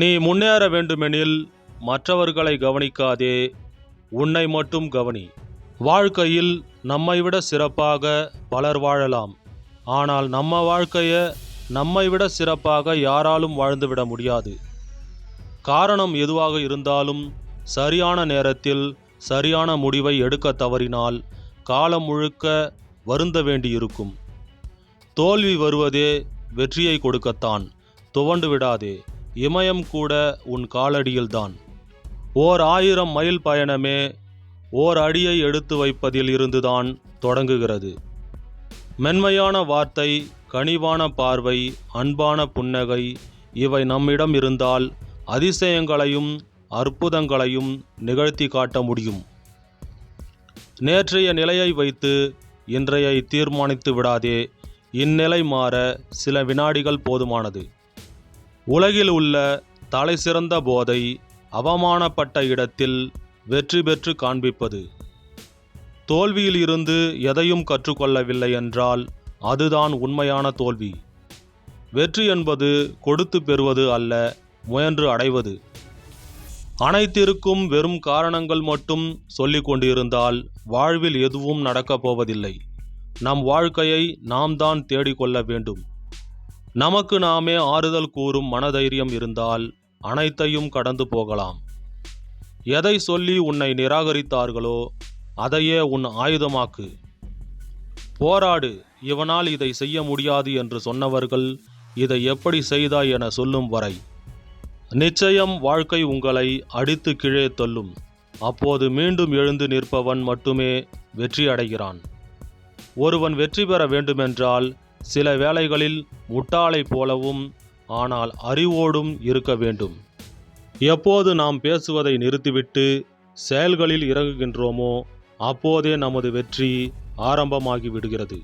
நீ முன்னேற வேண்டுமெனில் மற்றவர்களை கவனிக்காதே உன்னை மட்டும் கவனி. வாழ்க்கையில் நம்மை விட சிறப்பாக பலர் வாழலாம். ஆனால் நம்ம வாழ்க்கையை நம்மை விட சிறப்பாக யாராலும் வாழ்ந்துவிட முடியாது. காரணம் எதுவாக இருந்தாலும் சரியான நேரத்தில் சரியான முடிவை எடுக்க தவறினால் காலம் முழுக்க வருந்த வேண்டியிருக்கும். தோல்வி வருவதே வெற்றியை கொடுக்கத்தான். துவண்டு விடாதே. இமயம் கூட உன் காலடியில்தான். ஓர் ஆயிரம் மைல் பயணமே ஓர் அடியை எடுத்து வைப்பதில் இருந்துதான் தொடங்குகிறது. மென்மையான வார்த்தை கனிவான பார்வை அன்பான புன்னகை இவை நம்மிடம் இருந்தால் அதிசயங்களையும் அற்புதங்களையும் நிகழ்த்தி காட்ட முடியும். நேற்றைய நிலையை வைத்து இன்றையை தீர்மானித்து விடாதே. இந்நிலை மாற சில வினாடிகள் போதுமானது. உலகில் உள்ள தலை சிறந்த போதை அவமானப்பட்ட இடத்தில் வெற்றி பெற்று காண்பிப்பது. தோல்வியில் இருந்து எதையும் கற்றுக்கொள்ளவில்லை என்றால் அதுதான் உண்மையான தோல்வி. வெற்றி என்பது கொடுத்து பெறுவது அல்ல முயன்று அடைவது. அனைத்திற்கும் வெறும் காரணங்கள் மட்டும் சொல்லிக் கொண்டிருந்தால் வாழ்வில் எதுவும் நடக்கப் போவதில்லை. நம் வாழ்க்கையை நாம் தான் தேடிக்கொள்ள வேண்டும். நமக்கு நாமே ஆறுதல் கூறும் மனதைரியம் இருந்தால் அனைத்தையும் கடந்து போகலாம். எதை சொல்லி உன்னை நிராகரித்தார்களோ அதையே உன் ஆயுதமாக்கு. போராடு இவனால் இதை செய்ய முடியாது என்று சொன்னவர்கள் இதை எப்படி செய்தாய் என சொல்லும் வரை நிச்சயம் வாழ்க்கை உங்களை அடித்து கீழே தள்ளும். அப்போது மீண்டும் எழுந்து நிற்பவன் மட்டுமே வெற்றி அடைகிறான். ஒருவன் வெற்றி பெற வேண்டுமென்றால் சில வேளைகளில் முட்டாளைப் போலவும் ஆனால் அறிவோடும் இருக்க வேண்டும். எப்போது நாம் பேசுவதை நிறுத்திவிட்டு செயல்களில் இறங்குகின்றோமோ அப்போதே நமது வெற்றி ஆரம்பமாகி விடுகிறது